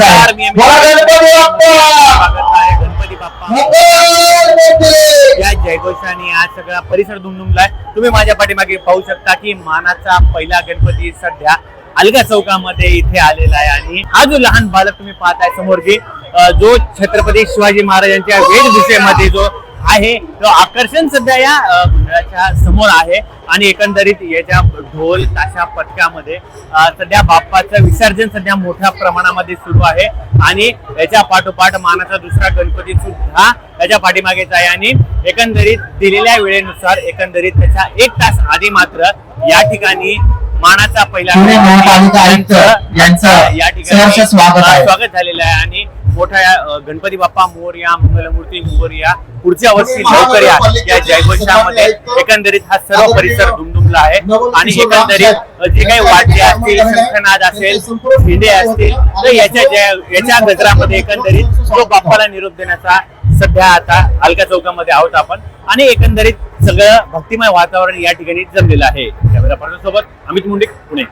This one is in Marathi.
आहे. मी- बोला गणपती. या जयघोषाने आज सगळा परिसर दुमदुमलाय. तुम्ही माझ्या पाठीमागे पाहू शकता की मानाचा पहिला गणपती सध्या अलगा चौकामध्ये इथे आलेला आहे. आणि हा जो लहान बालक तुम्ही पाहताय समोर की अ, जो छत्रपती शिवाजी महाराजांच्या वेशभूषेमध्ये जो आहे. तो आकर्षण सध्या या मंडळाच्या समोर आहे. आणि एकंदरीत याच्या ढोल ताशा पथकामध्ये सध्या बाप्पाचं विसर्जन सध्या मोठ्या प्रमाणामध्ये सुरू आहे. आणि याच्या पाठोपाठ मानाचा दुसरा गणपती सुद्धा त्याच्या पाठीमागेच आहे. आणि एकंदरीत दिलेल्या वेळेनुसार एकंदरीत त्याच्या एक तास आधी मात्र या ठिकाणी मानाचा पहिला महापालिका आयुक्त यांचं या आहे. स्वागत झालेलं आहे. आणि मोठा या, गणपती बाप्पा मोरया मंगलमूर्ती मोरया पुढच्या वर्षी लवकर या या जयघोषामध्ये एकंदरीत हा सर्व परिसर दुमदुमला आहे. आणि एकंदरीत जे काही वाद्य असतील शंखनाद असेल झेंडे असतील तर याच्या याच्या गजरामध्ये एकंदरीत तो बाप्पाला निरोप देण्याचा सध्या आता अलका चौकामध्ये आहोत आपण. आणि एकंदरीत सगळं भक्तिमय वातावरण या ठिकाणी जमलेलं आहे. कॅमेरा पर्सन सोबत अमित मुंडे पुणे.